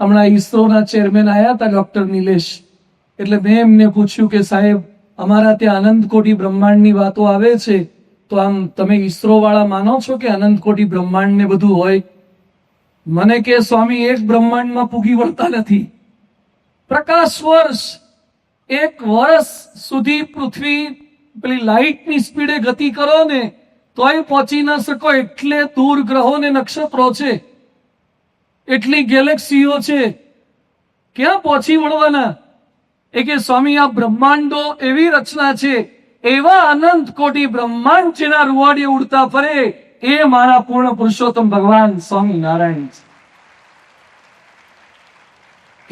હમણાં ઈસરોના ચેરમેન આવ્યા હતા ડોક્ટર નિલેશ. એટલે મેં એમને પૂછ્યું કે સાહેબ, અમારા ત્યાં અનંત કોટી બ્રહ્માંડની વાતો આવે છે, તો આમ તમે ઈસરો વાળા માનો છો કે અનંત કોટી બ્રહ્માંડ ને બધું હોય? મને કે સ્વામી એક બ્રહ્માંડમાં પૂગી વળતા નથી. પ્રકાશ વર્ષ, એક વર્ષ સુધી પૃથ્વી પેલી લાઇટની સ્પીડે ગતિ કરો ને, તોય પહોંચી ન શકો, એટલે દૂર ગ્રહો ને નક્ષત્રો છે. એટલી ગેલેક્સીઓ છે. ક્યાં પહોંચી વળવાના? એ કે સ્વામી, આ બ્રહ્માંડો એવી રચના છે, એવા અનંત કોટી બ્રહ્માંડ જેના રૂવાડીએ ઉડતા ફરે, એ મારા પૂર્ણ પુરુષોત્તમ ભગવાન સ્વામી નારાયણ છે.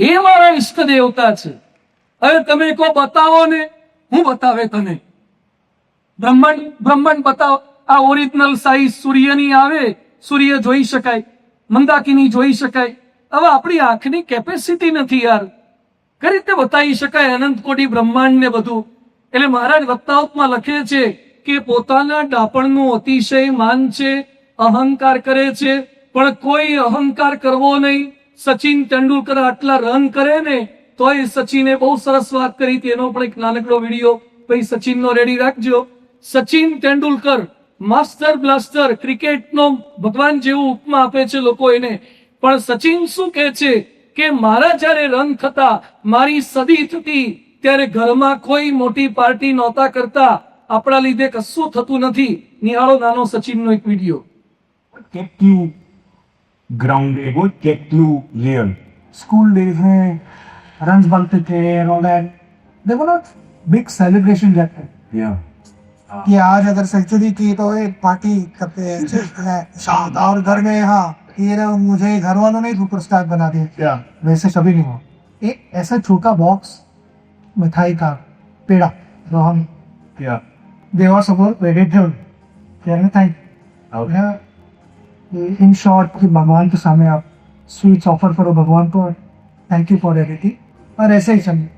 એ મારા ઈષ્ટ દેવતા છે. હવે તમે કો બતાવો ને, હું બતાવે તને. બ્રહ્માંડ બ્રહ્માંડ બતાવો. આ ઓરિજિનલ સાઈઝ સૂર્યની આવે, સૂર્ય જોઈ શકાય. મંદાકિની જોઈ શકાય. હવે આપણી આંખની કેપેસિટી નથી યાર. કઈ રીતે બતાવી શકાય અનંત કોટી બ્રહ્માંડ ને બધું? એટલે મહારાજ વક્તાવતમાં લખે છે કે પોતાના ડાપણનું અતિશય માન છે, અહંકાર કરે છે, પણ કોઈ અહંકાર કરવો નહીં. સચિન તેંડુલકર આટલા રન કરે ને, તોય સચિને બહુ સરસ વાત કરી હતી. એનો પણ એક નાનકડો વીડિયો. પછી સચિનનો રેડી રાખજો. સચિન તેંડુલકર માસ્ટર બ્લાસ્ટર ક્રિકેટનો ભગવાન જેવું ઉપમા આપે છે લોકો એને. પણ સચિન શું કહે છે કે મારા જ્યારે રન થતા મારી સદી થતી ત્યારે ઘરમાં કોઈ મોટી પાર્ટી નહોતા કરતા. આપણા લીધે કશું થતું નથી. નિહાળો નાનો સચિનનો એક વીડિયો. કેટલું ગ્રાઉન્ડ એ હોય કેટલું રિયલ સ્કૂલ ડેઝ હે રન્સ બનતે the and all that they were not big celebration that યા कि आज अगर सेंचुरी की तो एक पार्टी करते हैं और घर में हाँ ये मुझे घर वालों ने सुपरस्टार बना दिया। યા वैसे कभी नहीं हुआ। एक ऐसा छोटा बॉक्स मिठाई का पेड़ा जो हम યા देवा वेटेड थे थैंक इन शॉर्ट कि भगवान के सामने आप स्वीट्स ऑफ़र करो भगवान को थैंक यू फॉर एवरीथिंग और ऐसे ही चलिए।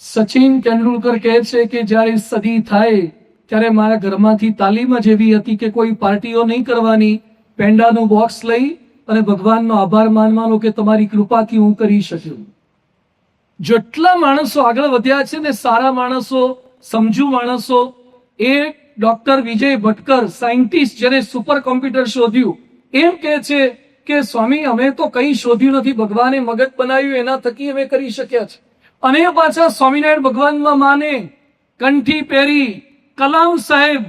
સચિન તેંડુલકર કહે છે કે જ્યારે સદી થાય, ત્યારે મારા ઘરમાંથી તાલીમ જ એવી હતી કે કોઈ પાર્ટીઓ નહીં કરવાની. પેંડાનું બોક્સ લઈ અને ભગવાનનો આભાર માનવાનો કે તમારી કૃપાથી હું કરી શક્યું. જેટલા માણસો આગળ વધ્યા છે ને સારા માણસો, સમજુ માણસો, એ ડોક્ટર વિજય ભટકર, સાયન્ટિસ્ટ જેને સુપર કોમ્પ્યુટર શોધ્યું, એમ કહે છે કે, સ્વામી, અમે તો કંઈ શોધ્યું નથી, ભગવાને મગજ બનાવ્યું, એના થકી અમે કરી શક્યા છે. અને પાછા સ્વામિનારાયણ ભગવાનમાં માને કંઠી પહેરી કલામ સાહેબ,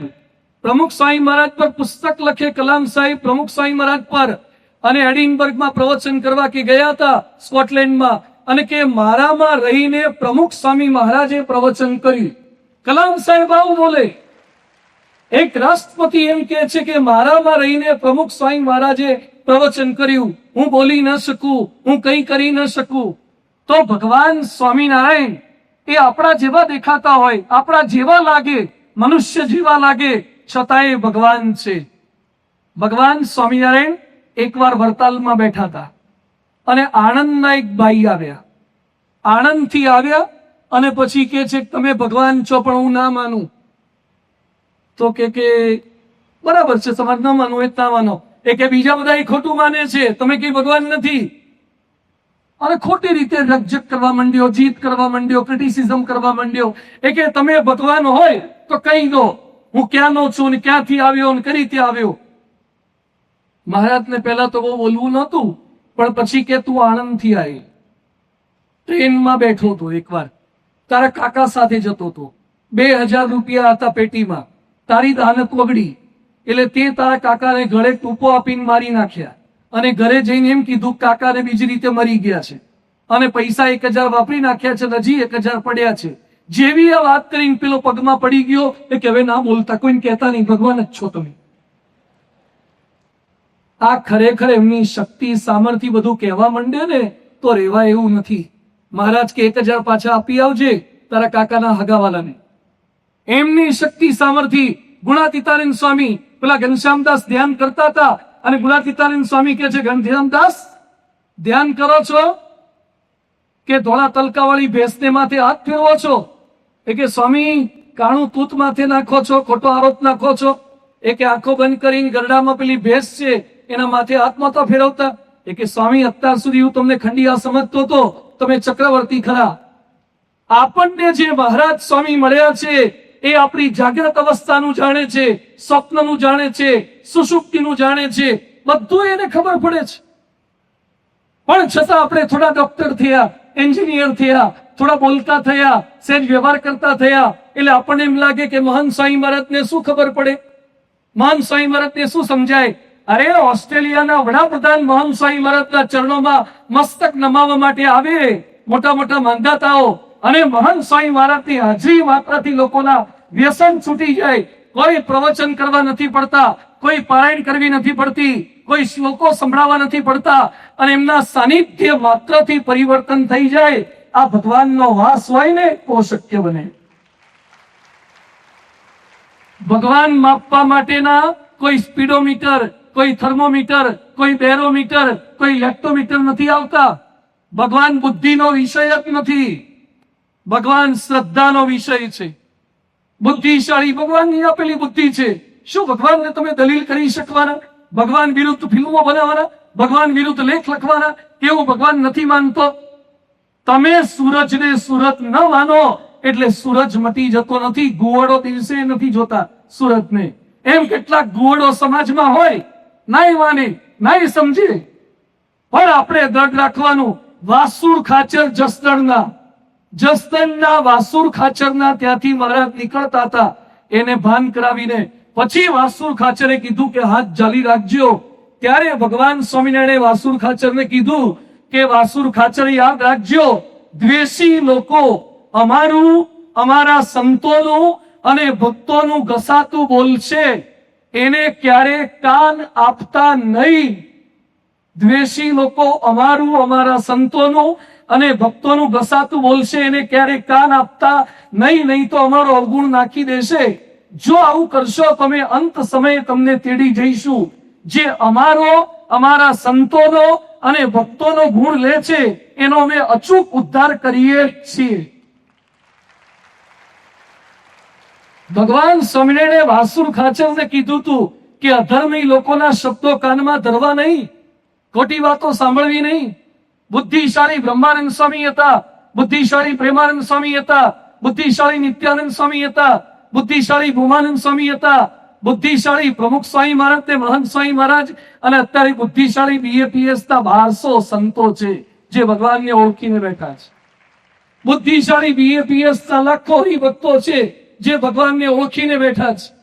પ્રમુખ સ્વામી મહારાજ પર પુસ્તક લખે કલામ સાહેબ, પ્રમુખ સ્વામી મહારાજ પર અને એડિનબર્ગમાં પ્રવચન કરવા કે ગયા હતા સ્કોટલેન્ડમાં અને કે મારામાં રહીને પ્રમુખ સ્વામી મહારાજે પ્રવચન કર્યું. કલામ સાહેબ આવું બોલે. એક રાષ્ટ્રપતિ એમ કે છે કે મારામાં રહીને પ્રમુખ સ્વામી મહારાજે પ્રવચન કર્યું. હું બોલી ન શકું, હું કંઈ કરી ન શકું. તો ભગવાન સ્વામિનારાયણ એ આપણા જેવા દેખાતા હોય, આપણા જેવા લાગે, મનુષ્ય જેવા લાગે છતાં એ ભગવાન છે. ભગવાન સ્વામિનારાયણ એકવાર વડતાલમાં બેઠા હતા અને આણંદના એક ભાઈ આવ્યા. આણંદથી આવ્યા અને પછી કે છે કે તમે ભગવાન છો, પણ હું ના માનું. તો કે કે, બરાબર છે, તમારે ન માનવું એ જ ના માનો. એ કે, બીજા બધા એ ખોટું માને છે, તમે કઈ ભગવાન નથી. અને ખોટી રીતે રકઝક કરવા માંડ્યો, જીત કરવા માંડ્યો ક્રિટિસિઝમ કરવા માંડ્યો. એ કે તમે ભગવાન હોય તો કહી દો હું ક્યાંનો છું ને ક્યાંથી આવ્યો ને કઈ રીતે આવ્યો? મહારાજને પહેલા તો બહુ બોલવું નહોતું, પણ પછી કે તું આણંદથી આવી. ટ્રેનમાં બેઠો હતો એકવાર. તારા કાકા સાથે જતો હતો. બે હજાર રૂપિયા હતા પેટીમાં. તારી દાનક વગડી. એટલે તે તારા કાકાને ઘરે ટૂંપો આપીને મારી નાખ્યા. અને ઘરે જઈને એમ કીધું, કાકાને બીજી રીતે મરી ગયા છે અને પૈસા એક હજાર વાપરી નાખ્યા છે હજી એક હજાર પડ્યા છે. જેવી આ વાત કરીને પેલો પગમાં પડી ગયો એ કે ના બોલતા, કોઈને કહેતા નહીં, ભગવાન જ છો તમે. આ ખરેખર એમની શક્તિ, સામર્થ્ય બધું કહેવા માંડે ને તો રેવા એવું નથી. મહારાજ કે, એક હજાર પાછા આપી આવજે તારા કાકાના હગાવાલાને. એમની શક્તિ, સામર્થ્ય ગુણાતીતાનંદ સ્વામી, પેલા ઘનશ્યામદાસ ધ્યાન કરતા હતા અને ગુણાતીતાનંદ સ્વામી કે છે ગંધીરામદાસ ધ્યાન કરો છો કે ધોળા તલકાવાળી ભેંસને માથે હાથ ફેરવો છો? એ કે, સ્વામી, કાણું તૂત માથે નાખો છો, ખોટો આરોપ નાખો છો. એ કે, આંખો બંધ કરીને ગરડામાં પેલી ભેંસ છે, એના માથે હાથ નહોતા ફેરવતા. એ કે, સ્વામી, અત્યાર સુધી હું તમને ખંડિયા સમજતો હતો તમે ચક્રવર્તી ખરા. આપણને જે મહારાજ સ્વામી મળ્યા છે એ આપણી જાગ્રત અવસ્થાનું જાણે છે, સ્વપ્નનું જાણે છે સુષુપ્તિનું જાણે છે, બધું એને ખબર પડે છે. પણ છતાં આપણે થોડા ડોક્ટર થયા એન્જિનિયર થયા, થોડા બોલતા થયા સહેજ વ્યવહાર કરતા થયા, એટલે આપણને એમ લાગે કે મહાન સ્વામી મહારાજને શું ખબર પડે? મહાન સ્વામી મહારાજને શું સમજાય? અરે, ઓસ્ટ્રેલિયાના વડાપ્રધાન મહાન સ્વામી મહારાજના ચરણોમાં મસ્તક નમાવવા માટે આવે. મોટા મોટા માંધાતાઓ અને મહાન સ્વામી મહારાજની હાજરી માત્રથી લોકોના વ્યસન છૂટી જાય. કોઈ પ્રવચન કરવા નથી પડતા, કોઈ પારાયણ કરવી નથી પડતી, કોઈ શ્લોકો સંભળાવા નથી પડતા અને એમના સાનિધ્ય માત્રથી પરિવર્તન થઈ જાય. આ ભગવાનનો વાસ હોય ને, તો શક્ય બને. ભગવાન માપવા માટેના કોઈ સ્પીડોમીટર, કોઈ થર્મોમીટર, કોઈ બેરોમીટર, કોઈ લેક્ટોમીટર નથી આવતા. ભગવાન બુદ્ધિનો વિષય જ નથી. ભગવાન શ્રદ્ધાનો વિષય છે. બુદ્ધિશાળી ભગવાનની આપેલી બુદ્ધિ છે. શું ભગવાનને તમે દલીલ કરી શકવાના? ભગવાન વિરુદ્ધ ફિલ્મો બનાવવાના? ભગવાન વિરુદ્ધ લેખ લખવાના? એવું ભગવાન નથી માનતો? તમે સૂરજને સુરત ન માનો, એટલે સૂરજ મટી જતો નથી ગુવડો દિવસે નથી જોતા સુરતને એમ કેટલાક ગુવડો સમાજમાં હોય, નાય માને, નાય સમજે. પણ આપણે દ્રઢ રાખવાનું, વાસુર ખાચર જસદણના. જસદણના વાસુર ખાચરના ત્યાંથી મહારાજ નીકળતા હતા. એને ભાન કરાવીને પછી વાસુર ખાચરે કીધું કે, હાથ જાલી રાખજો. ત્યારે ભગવાન સ્વામિનારાયણે વાસુર ખાચરને કીધું કે, વાસુર ખાચર યાદ રાખજો, દ્વેષી લોકો અમારું, અમારા સંતોનું અને ભક્તોનું ઘસાતું બોલશે. એને ક્યારે કાન આપતા નહીં. દ્વેષી લોકો અમારું, અમારા સંતોનું અને ભક્તોનું ઘસાતું બોલશે, એને ક્યારે કાન આપતા નહીં નહીં તો અમારો અવગુણ નાખી દેશે. જો આવું કરશો, તમે અંત સમયે તમને તેડી જઈશું. જે અમારો, અમારા સંતોનો અને ભક્તોનો ગુણ લે છે, એનો અમે અચૂક ઉદ્ધાર કરીએ છીએ. ભગવાન સ્વામિનારાયણે વાસુર ખાચરને કીધું તું કે અધર્મી લોકોના શબ્દો કાનમાં ધરવા નહીં. ખોટી વાતો સાંભળવી નહીં. બુદ્ધિશાળી બ્રહ્માનંદ સ્વામી હતા. બુદ્ધિશાળી પ્રેમાનંદ સ્વામી હતા. બુદ્ધિશાળી નિત્યાનંદ સ્વામી હતા. બુદ્ધિશાળી ભૂમાનંદ સ્વામી હતા. બુદ્ધિશાળી પ્રમુખ સ્વામી મહારાજ તે મહંત સ્વામી મહારાજ અને અત્યારે બુદ્ધિશાળી બીએપીએસ ના બારસો સંતો છે, જે ભગવાનને ઓળખીને બેઠા છે. બુદ્ધિશાળી બીએપીએસ ના લાખો ભક્તો છે, જે ભગવાનને ઓળખીને બેઠા છે.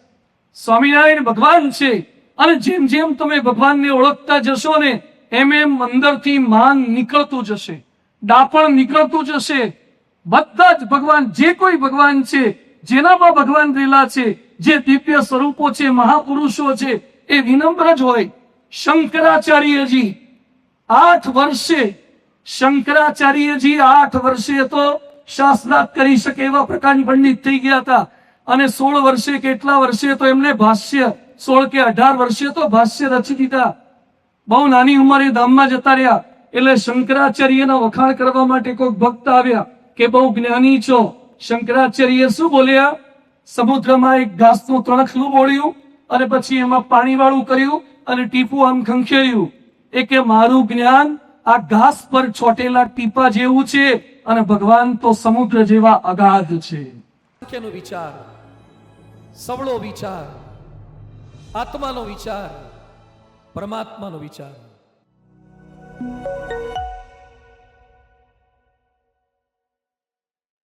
સ્વામિનારાયણ ભગવાન છે અને જેમ જેમ તમે ભગવાનને ઓળખતા જશો ને એમ એમ અંદરથી માન નીકળતું જશે ડાપણ નીકળતું જશે બધા જ ભગવાન, જે કોઈ ભગવાન છે, જેનામાં ભગવાન રેલા છે, જે દિવ્ય સ્વરૂપો છે, મહાપુરુષો છે, એ વિનમ્ર જ હોય. શંકરાચાર્યજી, આઠ વર્ષે, શંકરાચાર્યજી આઠ વર્ષે તો શાસ્ત્રાર્થ કરી શકે એવા પ્રકારની પંડિત થઈ ગયા હતા. અને સોળ વર્ષે કેટલા વર્ષે તો એમને ભાષ્ય, સોળ કે અઢાર વર્ષે તો ભાષ્ય રચી દીધા. બહુ નાની ઉંમરે ધામમાં જતા રહ્યા. એટલે શંકરાચાર્યના વખાણ કરવા માટે કોઈક ભક્ત આવ્યા કે બહુ જ્ઞાની છો. શંકરાચાર્ય શું બોલ્યા? સમુદ્રમાં એક ઘાસનું તણખલું બોળ્યું અને પછી એમાં પાણી વાળું કર્યું અને ટીપું આમ ખંખેર્યું. એ કે મારું જ્ઞાન આ ઘાસ પર છોટેલા ટીપા જેવું છે અને ભગવાન તો સમુદ્ર જેવા અગાધ છે. વિચાર, સવળો વિચાર, આત્માનો વિચાર પરમાત્માનો વિચાર.